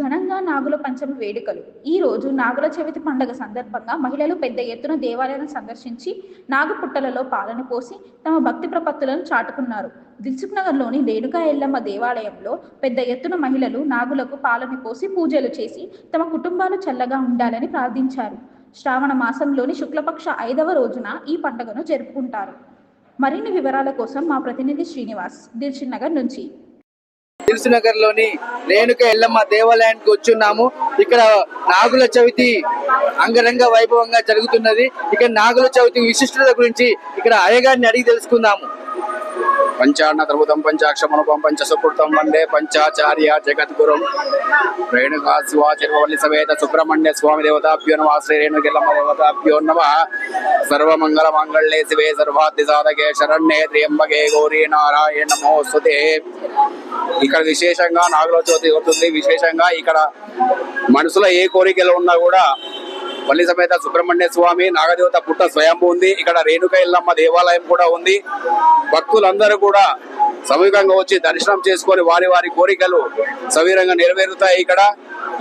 ఘనంగా నాగుల పంచమి వేడుకలు. ఈ రోజు నాగుల చవితి పండుగ సందర్భంగా మహిళలు పెద్ద ఎత్తున దేవాలయాలను సందర్శించి నాగుపుట్టలలో పాలను పోసి తమ భక్తి ప్రపత్తులను చాటుకున్నారు. దిల్సుఖ్ నగర్లోని రేణుకా ఎల్లమ్మ దేవాలయంలో పెద్ద ఎత్తున మహిళలు నాగులకు పాలను పోసి పూజలు చేసి తమ కుటుంబాలు చల్లగా ఉండాలని ప్రార్థించారు. శ్రావణ మాసంలోని శుక్లపక్ష ఐదవ రోజున ఈ పండుగను జరుపుకుంటారు. మరిన్ని వివరాల కోసం మా ప్రతినిధి శ్రీనివాస్ దిల్సుఖ్ నగర్ నుంచి. నగర్లోని రేణుక ఎల్లమ్మ దేవాలయానికి వచ్చున్నాము. ఇక్కడ నాగుల చవితి అంగరంగ వైభవంగా జరుగుతున్నది. ఇక్కడ నాగుల చవితి విశిష్టత గురించి ఇక్కడ అయ్యగారిని అడిగి తెలుసుకుందాము. పంచాన్నతృతం పంచాక్షమనుపం పంచసుకృతం వందే పంచాచార్య జగద్గురుం. రేణుకా శివాచిర్వల్లి సమేత సుబ్రహ్మణ్య స్వామి దేవతాభ్యో నమ. శ్రీ రేణుకెల్లమ్మ దేవతాభ్యో నమ. సర్వమంగళ మంగళే శివే సర్వాద్ది సాధకే శరణ్యే త్ర్యంబకే గౌరీ నారాయణ నమోస్తుతే. ఇక్కడ విశేషంగా నాగుల చవితి అవుతుంది విశేషంగా ఇక్కడ మనసులో ఏ కోరికలు ఉన్నా కూడా పల్లి సమేత సుబ్రహ్మణ్య స్వామి నాగదేవత పుట్ట స్వయంభూ ఉంది. ఇక్కడ రేణుక ఇల్లమ్మ దేవాలయం కూడా ఉంది. భక్తులందరూ కూడా సమీపంగా వచ్చి దర్శనం చేసుకొని వారి వారి కోరికలు సవీరంగా నెరవేరుతాయి ఇక్కడ.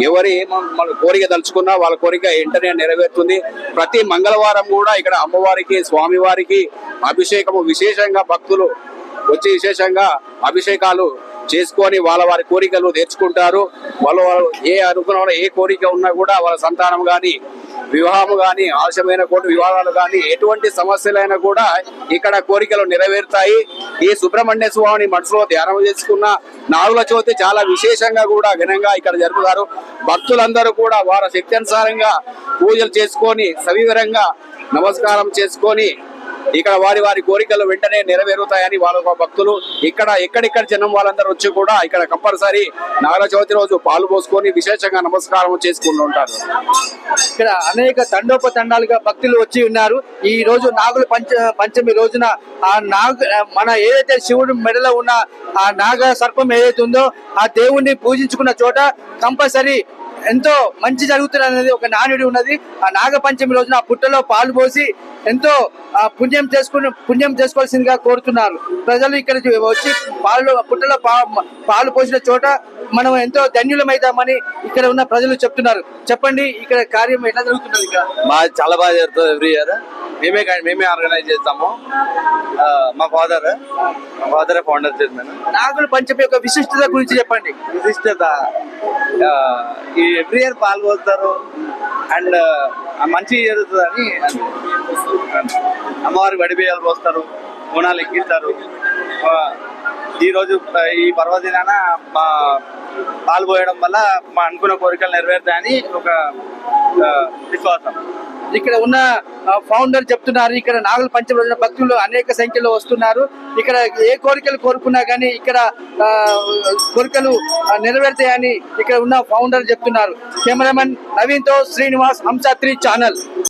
ఎవరి మన కోరిక తలుచుకున్నా వాళ్ళ కోరిక వెంటనే నెరవేరుతుంది. ప్రతి మంగళవారం కూడా ఇక్కడ అమ్మవారికి స్వామివారికి అభిషేకము విశేషంగా భక్తులు వచ్చి విశేషంగా అభిషేకాలు చేసుకొని వాళ్ళ వారి కోరికలు తీర్చుకుంటారు. వాళ్ళు ఏ అనుకున్న ఏ కోరిక ఉన్నా కూడా వాళ్ళ సంతానం కానీ వివాహము గాని ఆలస్యమైన కోటి వివాహాలు గాని ఎటువంటి సమస్యలైనా కూడా ఇక్కడ కోరికలు నెరవేరుతాయి. ఈ సుబ్రహ్మణ్య స్వామిని మనసులో ధ్యానం చేసుకున్న నాగుల చవితి చాలా విశేషంగా కూడా ఘనంగా ఇక్కడ జరుపుతారు. భక్తులందరూ కూడా వారి శక్తి అనుసారంగా పూజలు చేసుకొని సవివరంగా నమస్కారం చేసుకొని ఇక్కడ వారి వారి కోరికలు వెంటనే నెరవేరుతాయని వాళ్ళ భక్తులు ఇక్కడ ఎక్కడిక్కడ జనం వాళ్ళందరూ వచ్చి కూడా ఇక్కడ కంపల్సరీ నాగర చవితి రోజు పాలు పోసుకొని విశేషంగా నమస్కారం చేసుకుంటూ ఉంటారు. ఇక్కడ అనేక తండోపతండాలుగా భక్తులు వచ్చి ఉన్నారు. ఈ రోజు నాగుల పంచ పంచమి రోజున ఆ నాగ మన ఏదైతే శివుడు మెడలో ఉన్న ఆ నాగ సర్పం ఏదైతే ఉందో ఆ దేవుణ్ణి పూజించుకున్న చోట కంపల్సరీ ఎంతో మంచి జరుగుతుంది అనేది ఒక నానుడి ఉన్నది. ఆ నాగపంచమి రోజున ఆ పుట్టలో పాలు పోసి ఎంతో పుణ్యం చేసుకుని పుణ్యం చేసుకోవాల్సిందిగా కోరుతున్నారు. ప్రజలు ఇక్కడ వచ్చి పాలు పుట్టలో పాలు పోసిన చోట మనం ఎంతో ధన్యులమైతామని ఇక్కడ ఉన్న ప్రజలు చెప్తున్నారు. చెప్పండి ఇక్కడ కార్యం ఎట్లా జరుగుతున్నది ఇక్కడ? చాలా బాగా జరుగుతుంది ఎవ్రీ ఇయర్ మేమే మేమే ఆర్గనైజ్ చేస్తాము. మా ఫాదర్ మా father founder chairman Nagula Panchami యొక్క విశిష్టత గురించి చెప్పండి. విశిష్టత ఈ ఎవ్రీ ఇయర్ పాల్గొస్తారు అండ్ మంచి జరుగుతుందని అమ్మవారి వడి బియ్యాలు పోస్తారు గుణాలు ఎక్కిస్తారు. ఆ, ఈ రోజు ఆ, ఈ పర్వదినాన మా పాలు పోయడం వల్ల మా అనుకున్న కోరికలు నెరవేరుతాయని ఒక విశ్వాసం. ఇక్కడ ఉన్న ఫౌండర్ చెప్తున్నారు. ఇక్కడ నాగుల పంచమి రోజున భక్తులు అనేక సంఖ్యలో వస్తున్నారు. ఇక్కడ ఏ కోరికలు కోరుకున్నా కానీ ఇక్కడ ఆ, కోరికలు నెరవేరుతాయని ఇక్కడ ఉన్న ఫౌండర్ చెప్తున్నారు. కెమెరామెన్ నవీన్తో శ్రీనివాస్ హంసాత్రి ఛానల్.